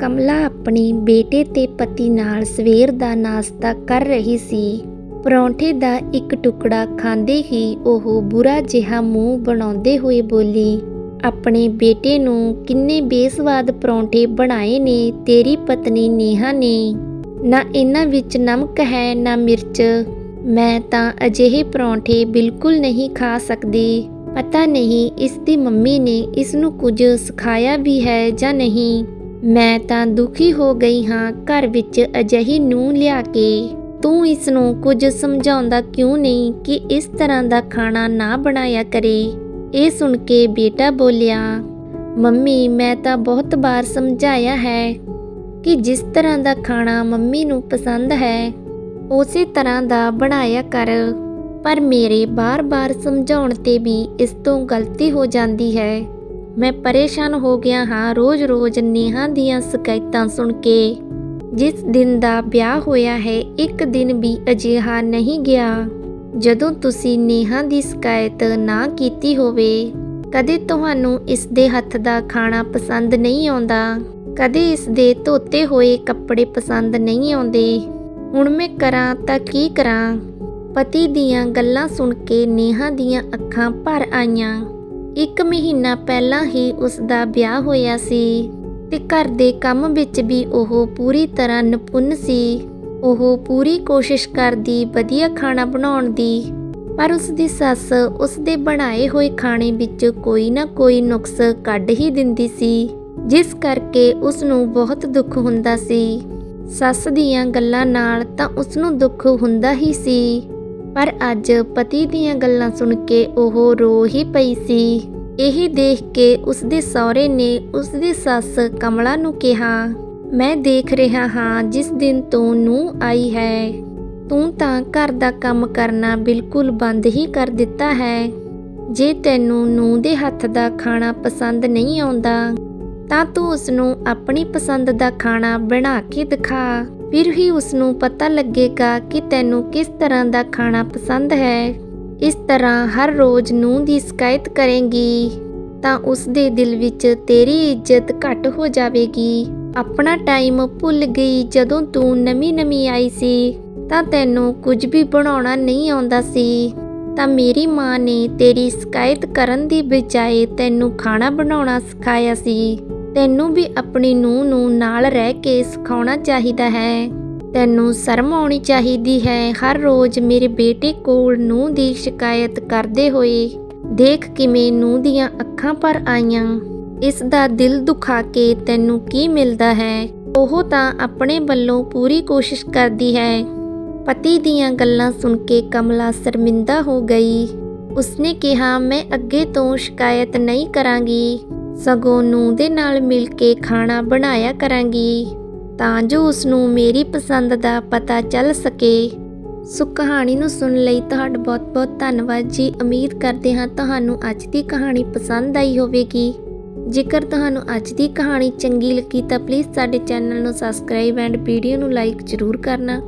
ਕਮਲਾ ਆਪਣੇ ਬੇਟੇ ਤੇ ਪਤੀ ਨਾਲ ਸਵੇਰ ਦਾ ਨਾਸ਼ਤਾ ਕਰ ਰਹੀ ਸੀ। ਪਰੌਂਠੇ ਦਾ ਇੱਕ ਟੁਕੜਾ ਖਾਂਦੇ ਹੀ ਉਹ ਬੁਰਾ ਜਿਹਾ ਮੂੰਹ ਬਣਾਉਂਦੇ ਹੋਏ ਬੋਲੀ, ਆਪਣੇ ਬੇਟੇ ਨੂੰ ਕਿੰਨੇ ਬੇਸਵਾਦ ਪਰੌਂਠੇ ਬਣਾਏ ਨੇ, ਤੇਰੀ ਪਤਨੀ ਨੇਹਾ ਨੇ। ਨਾ ਇਹਨਾਂ ਵਿੱਚ ਨਮਕ ਹੈ, ਨਾ ਮਿਰਚ। ਮੈਂ ਤਾਂ ਅਜਿਹੇ ਪਰੌਂਠੇ ਬਿਲਕੁਲ ਨਹੀਂ ਖਾ ਸਕਦੀ। ਪਤਾ ਨਹੀਂ ਇਸ ਦੀ ਮੰਮੀ ਨੇ ਇਸ ਨੂੰ ਕੁਝ ਸਿਖਾਇਆ ਵੀ ਹੈ ਜਾਂ ਨਹੀਂ। ਮੈਂ ਤਾਂ ਦੁਖੀ ਹੋ ਗਈ ਹਾਂ ਘਰ ਵਿੱਚ ਅਜਿਹੀ ਨੂੰ ਲਿਆ ਕੇ। ਤੂੰ ਇਸ ਨੂੰ ਕੁਝ ਸਮਝਾਉਂਦਾ ਕਿਉਂ ਨਹੀਂ ਕਿ ਇਸ ਤਰ੍ਹਾਂ ਦਾ ਖਾਣਾ ਨਾ ਬਣਾਇਆ ਕਰੇ? ਇਹ ਸੁਣ ਕੇ ਬੇਟਾ ਬੋਲਿਆ, ਮੰਮੀ, ਮੈਂ ਤਾਂ ਬਹੁਤ ਵਾਰ ਸਮਝਾਇਆ ਹੈ ਕਿ ਜਿਸ ਤਰ੍ਹਾਂ ਦਾ ਖਾਣਾ ਮੰਮੀ ਨੂੰ ਪਸੰਦ ਹੈ, ਉਸੇ ਤਰ੍ਹਾਂ ਦਾ ਬਣਾਇਆ ਕਰ। ਪਰ ਮੇਰੇ ਬਾਰ-ਬਾਰ ਸਮਝਾਉਣ ਤੇ ਵੀ ਇਸ ਤੋਂ ਗਲਤੀ ਹੋ ਜਾਂਦੀ ਹੈ। ਮੈਂ ਪਰੇਸ਼ਾਨ ਹੋ ਗਿਆ ਹਾਂ ਰੋਜ਼-ਰੋਜ਼ ਨੇਹਾ ਦੀਆਂ ਸ਼ਿਕਾਇਤਾਂ ਸੁਣ ਕੇ। ਜਿਸ ਦਿਨ ਦਾ ਵਿਆਹ ਹੋਇਆ ਹੈ, ਇੱਕ ਦਿਨ ਵੀ ਅਜਿਹਾ ਨਹੀਂ ਗਿਆ। ਜਦੋਂ ਤੁਸੀਂ ਨੇਹਾ ਦੀ ਸ਼ਿਕਾਇਤ ਨਾ ਕੀਤੀ ਹੋਵੇ, ਕਦੇ ਤੁਹਾਨੂੰ ਇਸ ਦੇ ਹੱਥ ਦਾ ਖਾਣਾ ਪਸੰਦ ਨਹੀਂ ਆਉਂਦਾ। ਕਦੇ ਇਸ ਦੇ ਧੋਤੇ ਹੋਏ ਕੱਪੜੇ ਪਸੰਦ ਨਹੀਂ ਆਉਂਦੇ। ਹੁਣ ਮੈਂ ਕਰਾਂ ਤਾਂ ਕੀ ਕਰਾਂ? ਪਤੀ ਦੀਆਂ ਗੱਲਾਂ ਸੁਣ ਕੇ ਨੇਹਾ ਦੀਆਂ ਅੱਖਾਂ ਭਰ ਆਈਆਂ। ਇੱਕ ਮਹੀਨਾ ਪਹਿਲਾਂ ਹੀ ਉਸ ਦਾ ਵਿਆਹ ਹੋਇਆ ਸੀ ਤੇ ਘਰ ਦੇ ਕੰਮ ਵਿੱਚ ਵੀ ਉਹ ਪੂਰੀ ਤਰ੍ਹਾਂ ਨਿਪੁੰਨ ਸੀ। ਉਹ ਪੂਰੀ ਕੋਸ਼ਿਸ਼ ਕਰਦੀ ਵਧੀਆ ਖਾਣਾ ਬਣਾਉਣ ਦੀ, ਪਰ ਉਸ ਦੀ ਸੱਸ ਉਸ ਦੇ ਬਣਾਏ ਹੋਏ ਖਾਣੇ ਵਿੱਚ ਕੋਈ ਨਾ ਕੋਈ ਨੁਕਸ ਕੱਢ ਹੀ ਦਿੰਦੀ ਸੀ, ਜਿਸ ਕਰਕੇ ਉਸ ਨੂੰ ਬਹੁਤ ਦੁੱਖ ਹੁੰਦਾ ਸੀ। ਸੱਸ ਦੀਆਂ ਗੱਲਾਂ ਨਾਲ ਤਾਂ ਉਸ ਨੂੰ ਦੁੱਖ ਹੁੰਦਾ ਹੀ ਸੀ। ਪਰ ਅੱਜ ਪਤੀ ਦੀਆਂ ਗੱਲਾਂ ਸੁਣ ਕੇ ਉਹ ਰੋ ਹੀ ਪਈ ਸੀ। ਇਹ ਦੇਖ ਕੇ ਉਸ ਦੇ ਸਹੁਰੇ ਨੇ ਉਸ ਦੀ ਸੱਸ ਕਮਲਾ ਨੂੰ ਕਿਹਾ, ਮੈਂ ਦੇਖ ਰਿਹਾ ਹਾਂ ਜਿਸ ਦਿਨ ਤੋਂ ਨੂੰ ਆਈ ਹੈ। ਤੂੰ ਤਾਂ ਘਰ ਦਾ ਕੰਮ ਕਰਨਾ ਬਿਲਕੁਲ ਬੰਦ ਹੀ ਕਰ ਦਿੱਤਾ ਹੈ। ਜੇ ਤੈਨੂੰ ਨੂੰ ਦੇ ਹੱਥ ਦਾ ਖਾਣਾ ਪਸੰਦ ਨਹੀਂ ਆਉਂਦਾ, ਤਾਂ ਤੂੰ ਉਸ ਨੂੰ ਆਪਣੀ ਪਸੰਦ ਦਾ ਖਾਣਾ ਬਣਾ ਕੇ ਦਿਖਾ। ਫਿਰ ਹੀ ਉਸ ਨੂੰ ਪਤਾ ਲੱਗੇਗਾ ਕਿ ਤੈਨੂੰ ਕਿਸ ਤਰ੍ਹਾਂ ਦਾ ਖਾਣਾ ਪਸੰਦ ਹੈ। ਇਸ ਤਰ੍ਹਾਂ ਹਰ ਰੋਜ਼ ਨੂੰ ਦੀ ਸ਼ਿਕਾਇਤ ਕਰੇਂਗੀ, ਤਾਂ ਉਸ ਦੇ ਦਿਲ ਵਿੱਚ ਤੇਰੀ ਇੱਜ਼ਤ ਘੱਟ ਹੋ ਜਾਵੇਗੀ। ਆਪਣਾ ਟਾਈਮ ਭੁੱਲ ਗਈ ਜਦੋਂ ਤੂੰ ਨਵੀਂ-ਨਵੀਂ ਆਈ ਸੀ, ਤਾਂ ਤੈਨੂੰ ਕੁਝ ਵੀ ਬਣਾਉਣਾ ਨਹੀਂ ਆਉਂਦਾ ਸੀ। ਤਾਂ ਮੇਰੀ ਮਾਂ ਨੇ ਤੇਰੀ ਸ਼ਿਕਾਇਤ ਕਰਨ ਦੀ ਬਜਾਏ ਤੈਨੂੰ ਖਾਣਾ ਬਣਾਉਣਾ ਸਿਖਾਇਆ ਸੀ। ਤੈਨੂੰ ਵੀ ਆਪਣੀ ਨੂੰਹ ਨੂੰ ਨਾਲ ਰਹਿ ਕੇ ਸਿਖਾਉਣਾ ਚਾਹੀਦਾ ਹੈ। ਤੈਨੂੰ ਸ਼ਰਮ ਆਉਣੀ ਚਾਹੀਦੀ ਹੈ। ਹਰ ਰੋਜ਼ ਮੇਰੇ ਬੇਟੇ ਕੋਲ ਨੂੰਹ ਦੀ ਸ਼ਿਕਾਇਤ ਕਰਦੇ ਹੋਏ ਦੇਖ ਕਿਵੇਂ ਨੂੰਹ ਦੀਆਂ ਅੱਖਾਂ ਪਰ ਆਈਆਂ। ਇਸ ਦਾ ਦਿਲ ਦੁਖਾ ਕੇ ਤੈਨੂੰ ਕੀ ਮਿਲਦਾ ਹੈ? ਉਹ ਤਾਂ ਆਪਣੇ ਵੱਲੋਂ ਪੂਰੀ ਕੋਸ਼ਿਸ਼ ਕਰਦੀ ਹੈ। ਪਤੀ ਦੀਆਂ ਗੱਲਾਂ ਸੁਣ ਕੇ ਕਮਲਾ ਸ਼ਰਮਿੰਦਾ ਹੋ ਗਈ। ਉਸਨੇ ਕਿਹਾ, ਮੈਂ ਅੱਗੇ ਤੋਂ ਸ਼ਿਕਾਇਤ ਨਹੀਂ ਕਰਾਂਗੀ। ਸਗੋਂ ਨੂੰ ਦੇ ਨਾਲ ਮਿਲ ਕੇ ਖਾਣਾ ਬਣਾਇਆ ਕਰਾਂਗੀ, ਤਾਂ ਜੋ ਉਸ ਨੂੰ ਮੇਰੀ ਪਸੰਦ ਦਾ ਪਤਾ ਚੱਲ ਸਕੇ। ਸੋ ਕਹਾਣੀ ਨੂੰ ਸੁਣ ਲਈ ਤੁਹਾਡਾ ਬਹੁਤ-ਬਹੁਤ ਧੰਨਵਾਦ ਜੀ। ਉਮੀਦ ਕਰਦੇ ਹਾਂ ਤੁਹਾਨੂੰ ਅੱਜ ਦੀ ਕਹਾਣੀ ਪਸੰਦ ਆਈ ਹੋਵੇਗੀ। ਜੇਕਰ ਤੁਹਾਨੂੰ ਅੱਜ ਦੀ ਕਹਾਣੀ ਚੰਗੀ ਲੱਗੀ ਤਾਂ ਪਲੀਜ਼ ਸਾਡੇ ਚੈਨਲ ਨੂੰ ਸਬਸਕ੍ਰਾਈਬ ਐਂਡ ਵੀਡੀਓ ਨੂੰ ਲਾਈਕ ਜ਼ਰੂਰ ਕਰਨਾ।